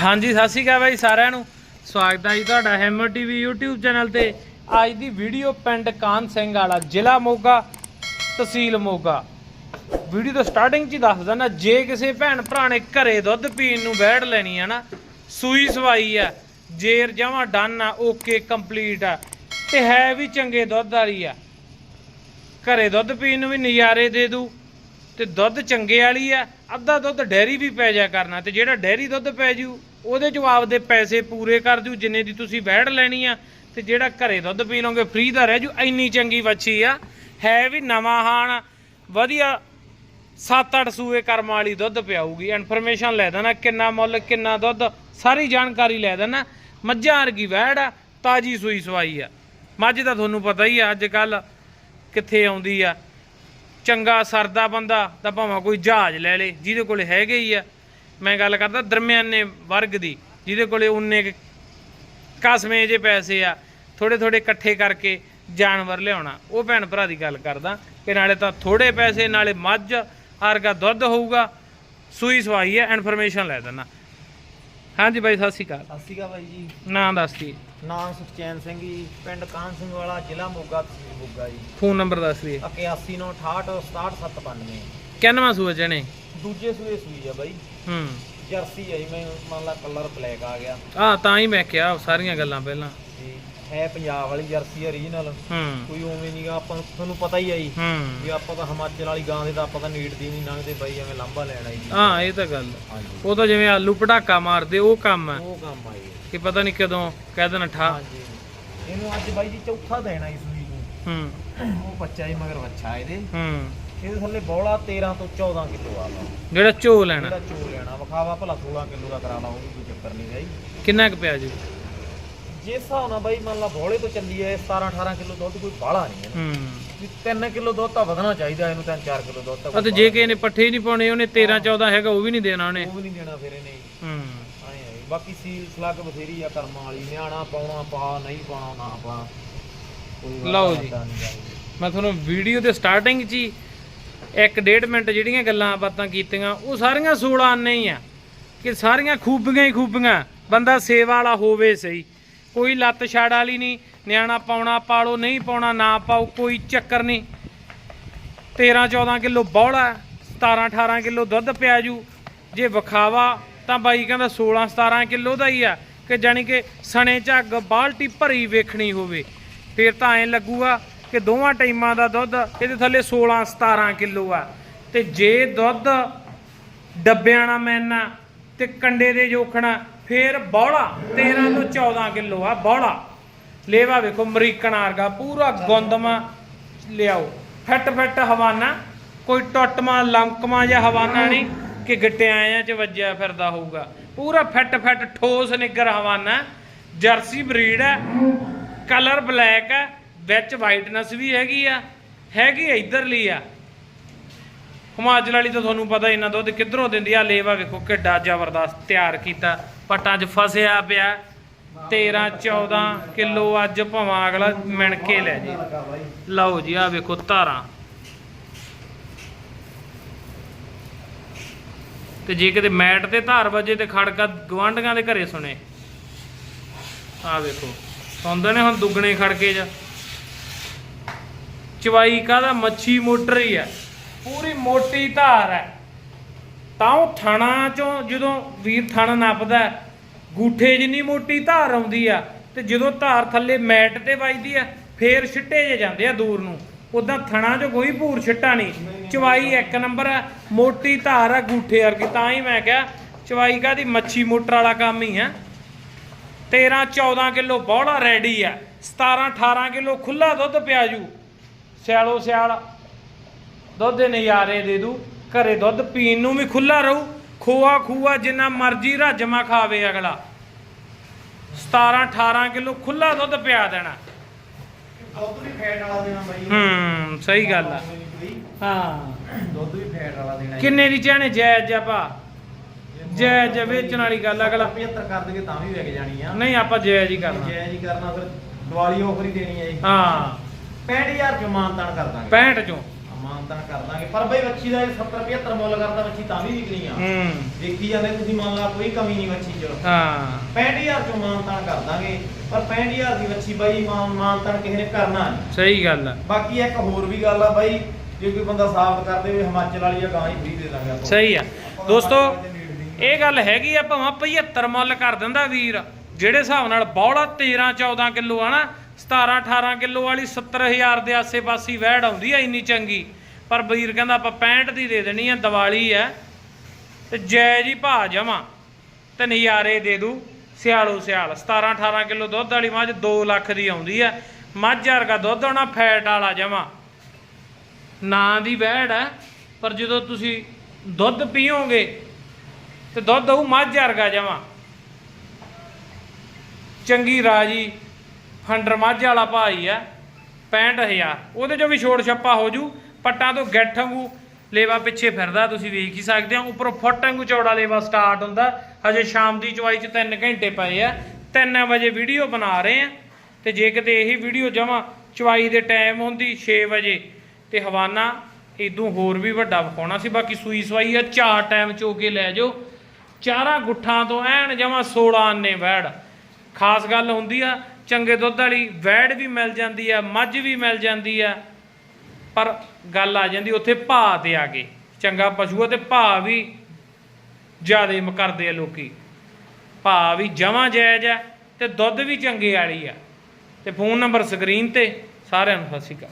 ਹਾਂਜੀ, ਸਤਿ ਸ਼੍ਰੀ ਅਕਾਲ ਬਾਈ ਸਾਰਿਆਂ ਨੂੰ। ਸਵਾਗਤ ਹੈ ਜੀ ਤੁਹਾਡਾ ਹੈਮਰ ਟੀਵੀ YouTube ਚੈਨਲ ਤੇ। ਅੱਜ ਦੀ ਵੀਡੀਓ ਪਿੰਡ ਕਾਨ ਸਿੰਘ ਵਾਲਾ, ਜ਼ਿਲ੍ਹਾ ਮੋਗਾ, ਤਹਿਸੀਲ ਮੋਗਾ। ਵੀਡੀਓ ਤੋਂ ਸਟਾਰਟਿੰਗ 'ਚ ਹੀ ਦੱਸ ਦਿੰਦਾ, ਜੇ ਕਿਸੇ ਭੈਣ ਭਰਾ ਨੇ ਘਰੇ ਦੁੱਧ ਪੀਣ ਨੂੰ ਬੈਠ ਲੈਣੀ ਹੈ ਨਾ, ਸੂਈ ਸਵਾਈ ਆ, ਜੇਰ ਜਮਾ ਡਨ ਆ ਓਕੇ ਕੰਪਲੀਟ ਆ, ਤੇ ਹੈ ਵੀ ਚੰਗੇ ਦੁੱਧ ਵਾਲੀ ਆ। ਘਰੇ ਦੁੱਧ ਪੀਣ ਨੂੰ ਵੀ ਨਜ਼ਾਰੇ ਦੇ ਦੂ, ਤੇ ਦੁੱਧ ਚੰਗੇ ਵਾਲੀ ਆ, ਅੱਧਾ ਦੁੱਧ ਡੈਰੀ ਵੀ ਪੈ ਜਾ ਕਰਨਾ, ਤੇ ਜਿਹੜਾ ਡੈਰੀ ਦੁੱਧ ਪੈ ਜੂ ਉਹਦੇ 'ਚੋਂ ਆਪਦੇ ਪੈਸੇ ਪੂਰੇ ਕਰ ਦਿਓ, ਜਿੰਨੇ ਦੀ ਤੁਸੀਂ ਬੈੜ ਲੈਣੀ ਆ, ਤੇ ਜਿਹੜਾ ਘਰੇ ਦੁੱਧ ਪੀ ਲਓਗੇ ਫ੍ਰੀ ਦਾ ਰਹਿ ਜੂ। ਇੰਨੀ ਚੰਗੀ ਵੱਛੀ ਆ। ਹੈ ਵੀ ਨਵਾਂ ਹਾਣ। ਵਧੀਆ 7-8 ਸੂਏ ਕਰਮ ਵਾਲੀ ਦੁੱਧ ਪਿਆਊਗੀ। ਇਨਫੋਰਮੇਸ਼ਨ ਲੈ ਦੇਣਾ, ਕਿੰਨਾ ਮੁੱਲ, ਕਿੰਨਾ ਦੁੱਧ, ਸਾਰੀ ਜਾਣਕਾਰੀ ਲੈ ਦੇਣਾ। ਮੱਝਾਂ ਵਰਗੀ ਵੈੜ ਆ, ਤਾਜੀ ਸੂਈ ਸਵਾਈ ਆ। ਮੱਝ ਤਾਂ ਤੁਹਾਨੂੰ ਪਤਾ ਹੀ ਆ ਅੱਜ ਕੱਲ ਕਿੱਥੇ ਆਉਂਦੀ ਆ। ਚੰਗਾ ਸਰਦਾ ਬੰਦਾ ਤਾਂ ਭਾਵੇਂ ਕੋਈ ਜਹਾਜ਼ ਲੈ ਲੇ, ਜਿਹਦੇ ਕੋਲ ਹੈਗੇ ਹੀ ਆ। ਮੈਂ ਗੱਲ ਕਰਦਾ ਦਰਮਿਆਨੇ ਵਰਗ ਦੀ ਜਿਹਦੇ ਕੋਲੇ ਉਨੇ ਕਸਮੇ ਜੇ ਪੈਸੇ ਆ ਥੋੜੇ ਥੋੜੇ ਇਕੱਠੇ ਕਰਕੇ ਜਾਨਵਰ ਲਿਆਉਣਾ। ਉਹ ਭੈਣ ਭਰਾ ਦੀ ਗੱਲ ਕਰਦਾ ਕਿ ਨਾਲੇ ਤਾਂ ਥੋੜੇ ਪੈਸੇ ਨਾਲੇ ਮੱਝ ਵਰਗਾ ਦੁੱਧ ਹੋਊਗਾ। ਸੂਈ ਸਵਾਈ ਹੈ ਇਨਫੋਰਮੇਸ਼ਨ ਲੈ ਦੇਣਾ ਹਾਂਜੀ ਬਾਈ ਸਤਿ ਸ਼੍ਰੀ ਅਕਾਲ। ਸਤਿ ਸ਼੍ਰੀ ਅਕਾਲ ਬਾਈ ਜੀ। ਨਾਂ ਦੱਸ ਦੀ। ਨਾਮ ਸੁਖਚੈਨ ਸਿੰਘ ਜੀ ਪਿੰਡ ਕਾਨ ਸਿੰਘ ਵਾਲਾ ਜ਼ਿਲ੍ਹਾ ਮੋਗਾ ਤਹਿਸੀਲ ਮੋਗਾ ਜੀ। ਫੋਨ ਨੰਬਰ ਦੱਸ ਦੀ। 8198 6792 ਕਿੰਨਵਾਂ ਸੂਆ ਜਣੇ ਦੂਜੇ ਸੂਏ ਸੂਈ ਆ ਬਾਈ। ਹੂੰ। ਜਰਸੀ ਹੈ ਜੀ ਮੈਂ ਮੰਨ ਲਾ ਕਲਰ ਬਲੈਕ ਆ ਗਿਆ। ਆ ਤਾਂ ਹੀ ਮੈਂ ਕਿਹਾ ਸਾਰੀਆਂ ਗੱਲਾਂ ਪਹਿਲਾਂ। ਤੇ ਹੈ ਪੰਜਾਬ ਵਾਲੀ ਜਰਸੀ ਓਰੀਜਨਲ ਹੂੰ। ਕੋਈ ਉਵੇਂ ਨਹੀਂਗਾ ਆਪਾਂ ਨੂੰ ਤੁਹਾਨੂੰ ਪਤਾ ਹੀ ਆ ਜੀ। ਹੂੰ। ਵੀ ਆਪਾਂ ਤਾਂ ਹਿਮਾਚਲ ਵਾਲੀ ਗਾਂ ਦੇ ਤਾਂ ਆਪਾਂ ਤਾਂ ਨੀਟ ਦੀ ਨਹੀਂ ਲੰਘਦੇ ਬਾਈ ਐਵੇਂ ਲਾਂਭਾ ਲੈਣ ਆਈ ਜੀ। ਹਾਂ ਇਹ ਤਾਂ ਗੱਲ। ਹਾਂਜੀ। ਉਹ ਤਾਂ ਜਿਵੇਂ ਆਲੂ ਪਟਾਕਾ ਮਾਰਦੇ ਉਹ ਕੰਮ ਹੈ ਉਹ ਕੰਮ ਆ ਜੀ। ਕਿ ਪਤਾ ਨਹੀਂ ਕਦੋਂ ਕਹਿ ਦੇਣਾ ਠਾ। ਹਾਂਜੀ। ਇਹਨੂੰ ਅੱਜ ਬਾਈ ਜੀ ਚੌਥਾ ਦੇਣਾ ਇਸ ਸੂਈ ਨੂੰ ਹੂੰ। ਉਹ ਬੱਚਾ ਹੀ ਮਗਰ ਬੱਚਾ ਇਹਦੇ। ਹੂੰ। ਇਹਦੇ ਥੱਲੇ ਬੌਲਾ 13 ਤੋਂ 14 ਕਿਲੋ ਆ ਵਾ। ਜਿਹੜਾ ਝੋ ਲੈਣਾ। ਜਿਹੜਾ ਚੋ ਲੈਣਾ। ਵਿਖਾਵਾ ਭਲਾ 16 ਕਿਲੋ ਦਾ ਕਰਾ ਲਾ ਉਹ ਵੀ ਕੋਈ ਚੱਕਰ ਨਹੀਂ ਗਈ ਕਿੰਨਾ ਕੁ ਪਿਆ ਜੀ? ਜੇ ਹਿਸਾਬ ਨਾਲ ਬਾਈ ਮੰਨ ਲਾ ਬੋਲੇ ਤੋਂ ਚੱਲੀ ਐ 17 18 ਕਿਲੋ ਦੁੱਧ ਕੋਈ ਬਾਹਲਾ ਨਹੀਂ ਹੈ। ਹੂੰ। ਵੀ 3 ਕਿਲੋ ਦੁੱਧ ਤਾਂ ਵਧਣਾ ਚਾਹੀਦਾ ਇਹਨੂੰ 3 4 ਕਿਲੋ ਦੁੱਧ ਤਾਂ ਅਤੇ ਜੇ ਕਿਸੇ ਨੇ ਪੱਠੇ ਹੀ ਨਹੀਂ ਪਾਉਣੇ ਉਹਨੇ 13 14 ਹੈਗਾ ਉਹ ਵੀ ਨਹੀਂ ਦੇਣਾ ਉਹਨੇ। ਉਹ ਵੀ ਨਹੀਂ ਦੇਣਾ ਫਿਰ ਇਹਨੇ। ਹੂੰ। ਆਏ ਆਏ ਬਾਕੀ ਸੀਲ ਸਲੱਗ ਬਥੇਰੀ ਆ ਕਰਮਾਂ ਵਾਲੀ। ਨਿਆਣਾ ਪਾਉਣਾ ਪਾ ਨਹੀਂ ਪਾਉਣਾ ਨਾ ਪਾ। ਕੋਈ ਲਓ ਜੀ। ਨਹੀਂ ਗਾ। ਮੈਂ ਤੁਹਾਨੂੰ ਵੀਡੀਓ ਦੇ ਸਟਾਰਟਿੰਗ 'ਚ ਹੀ ਇੱਕ ਡੇਢ ਮਿੰਟ ਜਿਹੜੀਆਂ ਗੱਲਾਂ ਬਾਤਾਂ ਕੀਤੀਆਂ, ਉਹ ਸਾਰੀਆਂ 16 ਆਨੇ ਹੀ ਆ ਕਿ ਸਾਰੀਆਂ ਖੂਬੀਆਂ ਹੀ ਖੂਬੀਆਂ, ਬੰਦਾ ਸੇਵਾ ਵਾਲਾ ਹੋਵੇ ਸਹੀ। ਕੋਈ ਲੱਤ ਛਾੜ ਵਾਲੀ ਨਹੀਂ, ਨਿਆਣਾ ਪਾਉਣਾ ਪਾਲੋ, ਨਹੀਂ ਪਾਉਣਾ ਨਾ ਪਾਓ, ਕੋਈ ਚੱਕਰ ਨਹੀਂ। 13 14 ਕਿਲੋ ਬੌਲਾ 17 18 ਕਿਲੋ ਦੁੱਧ ਪਿਆ ਜੂ। ਜੇ ਵਿਖਾਵਾ, ਤਾਂ ਬਾਈ ਕਹਿੰਦਾ 16 17 ਕਿਲੋ ਦਾ ਹੀ ਆ ਕਿ ਜਾਨੀ ਕਿ ਸਣੇ ਝੱਗ ਬਾਲਟੀ ਭਰੀ ਵੇਖਣੀ ਹੋਵੇ। ਫਿਰ ਤਾਂ ਐਂ ਲੱਗੂਗਾ ਕਿ ਦੋਵਾਂ ਟਾਈਮਾਂ ਦਾ ਦੁੱਧ ਇਹਦੇ ਥੱਲੇ 16 17 ਕਿਲੋ ਆ। ਤੇ ਜੇ ਦੁੱਧ ਡੱਬਿਆਂ ਨਾਲ ਮੈਨਾ ਤੇ ਕੰਡੇ ਦੇ ਜੋਖਣਾ, ਫੇਰ ਬੌਲਾ 13 ਤੋਂ 14 ਕਿਲੋ ਆ, ਬੌਲਾ। ਲੇਵਾ ਵੇਖੋ, ਅਮਰੀਕਨ ਆਰਗਾ ਪੂਰਾ ਗੁੰਦਮਾ ਲਿਆਓ। ਫੱਟ ਫੱਟ ਹਵਾਨਾ, ਕੋਈ ਟੁੱਟਮਾ ਲੰਕਮਾ ਜਾਂ ਹਵਾਨਾ ਨਹੀਂ ਕਿ ਗਿੱਟਿਆਂ ਚ ਵੱਜਿਆ ਫਿਰਦਾ ਹੋਊਗਾ। ਪੂਰਾ ਫੱਟ ਫੱਟ ਠੋਸ ਨਿੱਗਰ ਹਵਾਨਾ, ਜਰਸੀ ਬਰੀਡ ਹੈ, ਕਲਰ ਬਲੈਕ ਹੈ ਵਿੱਚ ਵਾਈਟਨੈਸ ਵੀ ਹੈਗੀ ਆ, ਹੈਗੀ ਇਧਰਲੀ ਆ। ਹਿਮਾਚਲ ਵਾਲੀ ਤਾਂ ਤੁਹਾਨੂੰ ਪਤਾ ਇਹਨਾਂ ਦੁੱਧ ਕਿੱਧਰੋਂ ਦਿੰਦੀ ਆ? ਲੇਵਾ ਵੇਖੋ ਕਿੱਡਾ ਜ਼ਬਰਦਸਤ ਤਿਆਰ ਕੀਤਾ। ਪੱਟਾਂ 'ਚ ਫਸਿਆ ਪਿਆ। 13 14 ਕਿਲੋ ਅੱਜ ਭਾਵਾਂ ਅਗਲਾ ਮਿਣ ਕੇ ਲੈ ਜੇ। ਲਓ ਜੀ ਆ ਵੇਖੋ ਧਾਰਾਂ। ਤੇ ਜੇ ਕਿਤੇ ਮੈਟ ਤੇ ਧਾਰ ਵਜੇ ਤੇ ਖੜਕਾ ਗਵਾਂਢੀਆਂ ਦੇ ਘਰੇ ਸੁਣੇ। ਆ ਵੇਖੋ। ਸੁਣਦੇ ਨੇ ਹੁਣ ਦੁੱਗਣੇ ਖੜਕੇ ਜਾ? ਚਵਾਈ ਕਾਹਦਾ? ਮੱਛੀ ਮੋਟਰ ਹੀ ਆ। ਪੂਰੀ ਮੋਟੀ ਧਾਰ ਹੈ ਤਾਂ ਉਹ ਥਣਾ ਚੋਂ ਜਦੋਂ ਵੀਰ ਥਣ ਨੱਪਦਾ ਹੈ, ਗੂਠੇ ਜਿੰਨੀ ਮੋਟੀ ਧਾਰ ਆਉਂਦੀ ਆ ਤੇ ਜਦੋਂ ਧਾਰ ਥੱਲੇ ਮੈਟ ਤੇ ਵੱਜਦੀ ਆ ਫੇਰ ਛਿੱਟੇ ਜੇ ਜਾਂਦੇ ਆ ਦੂਰ ਨੂੰ। ਉਦਾਂ ਥਣਾ 'ਚ ਕੋਈ ਭੂਰ ਛਿੱਟਾ ਨਹੀਂ। ਚਵਾਈ ਇੱਕ ਨੰਬਰ ਆ ਮੋਟੀ ਧਾਰ ਆ ਗੂਠੇ ਵਰਗੀ। ਤਾਂ ਹੀ ਮੈਂ ਕਿਹਾ ਚਵਾਈ ਕਾਦੀ ਮੱਛੀ ਮੋਟਰ ਵਾਲਾ ਕੰਮ ਹੀ ਆ। 13 14 ਕਿਲੋ ਬੌੜਾ ਰੈਡੀ ਆ। 17 18 ਕਿਲੋ ਖੁੱਲਾ ਦੁੱਧ ਪਿਆ ਜੂ ਸਿਆਲੋ ਸਿਆਲ ਦੁੱਧ ਦੇ ਨਜ਼ਾਰੇ ਦੇ ਦੂ ਘਰੇ ਦੁੱਧ ਪੀਣ ਨੂੰ ਵੀ ਖੁੱਲਾ ਰਹੂ ਖੋਆ ਖੂਆ ਜਿੰਨਾ ਮਰਜ਼ੀ ਰਾਜਮਾ ਖਾਵੇ ਅਗਲਾ। 17 18 ਕਿਲੋ ਖੁੱਲਾ ਦੁੱਧ ਪਿਆ ਦੇਣਾ। ਦੁੱਧ ਵੀ ਫੈਟ ਵਾਲਾ ਦੇਣਾ ਬਾਈ। ਹੂੰ ਸਹੀ ਗੱਲ ਆ। ਹਾਂ। ਦੁੱਧ ਵੀ ਫੈਟ ਵਾਲਾ ਦੇਣਾ ਜੀ। ਕਿੰਨੇ ਦੀ ਚਾਹਣੇ ਜਾਇਜ਼ ਆ ਭਾ ਜਾਇਜ਼ ਆ, ਵੇਚਣ ਵਾਲੀ ਗੱਲ ਆ, ਅਗਲਾ। 75 ਕਰ ਦੇਗੇ ਤਾਂ ਵੀ ਵਿਕ ਜਾਣੀ ਆ। ਨਹੀਂ ਆਪਾਂ ਜਾਇਜ਼ ਹੀ ਕਰਨਾ। ਜੈ ਜੀ ਕਰਨਾ ਫਿਰ ਦੀਵਾਲੀ ਆਫਰ ਹੀ ਦੇਣੀ ਹੈ ਜੀ। ਹਾਂ। 65000 ਰੁਪਏ ਮਾਨਤਾਨ ਕਰ ਦਾਂਗੇ। 65 ਚੋਂ। ਮਾਨਤਾਨ ਕਰ ਦਾਂਗੇ। ਪਰ ਬਈ ਵੱਛੀ ਦਾ ਇਹ 70 75 ਮੁੱਲ ਕਰਦਾ ਵੱਛੀ ਤਾਂ ਵੀ ਵਿਕਣੀ ਆ। ਹੂੰ। ਦੇਖੀ ਜਾਂਦੇ ਤੁਸੀਂ ਮੰਨ ਲਾ ਕੋਈ ਕਮੀ ਨਹੀਂ ਵੱਛੀ 'ਚ। ਹਾਂ। 65000 ਚੋਂ ਮਾਨਤਾਨ ਕਰ ਦਾਂਗੇ। ਪਰ 65000 ਦੀ ਵੱਛੀ ਬਾਈ ਮਾਨ ਮਾਨਤਾਨ ਕਿਸੇ ਨੇ ਕਰਨਾ ਨਹੀਂ। ਸਹੀ ਗੱਲ ਆ। ਬਾਕੀ ਇੱਕ ਹੋਰ ਵੀ ਗੱਲ ਆ ਬਾਈ ਜੇ ਕੋਈ ਬੰਦਾ ਸਾਬਤ ਕਰਦੇ ਵੀ ਹਿਮਾਚਲ ਵਾਲੀ ਆ ਗਾਂ ਹੀ ਫ੍ਰੀ ਦੇ ਦਾਂਗੇ ਆਪਾਂ। ਸਹੀ ਆ। ਦੋਸਤੋ। ਇਹ ਗੱਲ ਹੈਗੀ ਆ ਭਾਵੇਂ 75 ਮੁੱਲ ਕਰ ਦਿੰਦਾ ਵੀਰ ਜਿਹੜੇ ਹਿਸਾਬ ਨਾਲ ਬੌਲਾ 13 14 ਕਿਲੋ ਆ ਨਾ 17 18 ਕਿਲੋ ਵਾਲੀ 70000 ਦੇ ਆਸੇ-ਪਾਸੇ ਵਹਿੜ ਆਉਂਦੀ ਆ ਇੰਨੀ ਚੰਗੀ। ਪਰ ਵੀਰ ਕਹਿੰਦਾ ਆਪਾਂ 65 ਦੀ ਦੇ ਦੇਣੀ ਆ, ਦੀਵਾਲੀ ਆ ਤੇ ਜੈ ਜੀ ਭਾ ਜਮਾ ਤੇ ਨਜ਼ਾਰੇ ਦੇ ਦੂ, ਸਿਆਲੋ ਸਿਆਲ। 17 18 ਕਿਲੋ ਦੁੱਧ ਵਾਲੀ ਮੱਝ 2 ਲੱਖ ਦੀ ਆਉਂਦੀ ਆ। ਮੱਝ ਵਰਗਾ ਦੁੱਧ ਆਉਣਾ, ਫੈਟ ਵਾਲਾ ਜਮਾ। ਨਾਂ ਦੀ ਵਹਿੜ ਹੈ, ਪਰ ਜਦੋਂ ਤੁਸੀਂ ਦੁੱਧ ਪੀਓਗੇ, ਤੇ ਦੁੱਧ ਉਹ ਮੱਝ ਵਰਗਾ ਜਮਾ। ਚੰਗੀ ਰਾਜੀ ਫੰਡਰ ਮੱਝ ਵਾਲਾ ਭਾਈ ਆ 65000 ਉਹਦੇ ਚੋਂ ਵੀ ਛੋੜ ਛੱਪਾ ਹੋ ਜੂ, ਪੱਟਾਂ ਤੋਂ ਗੱਠ ਵਾਂਗੂ ਲੇਵਾ ਪਿੱਛੇ ਫਿਰਦਾ, ਤੁਸੀਂ ਵੇਖ ਹੀ ਸਕਦੇ ਹੋ, ਉੱਪਰੋਂ ਫੁੱਟ ਵਾਂਗੂ ਚੌੜਾ ਲੇਵਾ ਸਟਾਰਟ ਹੁੰਦਾ। ਹਜੇ ਸ਼ਾਮ ਦੀ ਚਵਾਈ ਚ 3 ਘੰਟੇ ਪਏ ਆ 3 ਵਜੇ ਵੀਡੀਓ ਬਣਾ ਰਹੇ ਆ। ਤੇ ਜੇ ਕਿਤੇ ਇਹੀ ਵੀਡੀਓ ਜਮਾ ਚਵਾਈ ਦੇ ਟਾਈਮ ਹੁੰਦੀ 6 ਵਜੇ, ਤੇ ਹਵਾਨਾ ਇਦੋਂ ਹੋਰ ਵੀ ਵੱਡਾ ਵਿਖਾਉਣਾ ਸੀ। ਬਾਕੀ ਸੂਈ ਸਵਾਈ ਆ ਚਾਰ ਟਾਈਮ ਚੋ ਕੇ ਲੈ ਜਾਓ। ਚਾਰਾਂ ਗੁੱਠਾਂ ਤੋਂ ਐਨ ਜਮਾ 16 ਆਨੇ ਵੈੜ ਖਾਸ ਗੱਲ ਹੁੰਦੀ ਆ ਚੰਗੇ ਦੁੱਧ ਵਾਲੀ ਵੈੜ ਵੀ ਮਿਲ ਜਾਂਦੀ ਆ, ਮੱਝ ਵੀ ਮਿਲ ਜਾਂਦੀ ਆ, ਪਰ ਗੱਲ ਆ ਜਾਂਦੀ ਉੱਥੇ ਭਾਅ ਤੇ ਆ ਕੇ। ਚੰਗਾ ਪਸ਼ੂ ਆ ਤੇ ਭਾਅ ਵੀ ਜਿਆਦੇ ਕਰਦੇ ਆ ਲੋਕੀ। ਭਾਅ ਵੀ ਜਮਾਂ ਜਾਇਜ਼ ਆ ਤੇ ਦੁੱਧ ਵੀ ਚੰਗੇ ਵਾਲੀ ਆ। ਤੇ ਫੋਨ ਨੰਬਰ ਸਕਰੀਨ ਤੇ ਸਾਰਿਆਂ ਨੂੰ ਸਤਿ ਸ਼੍ਰੀ ਅਕਾਲ।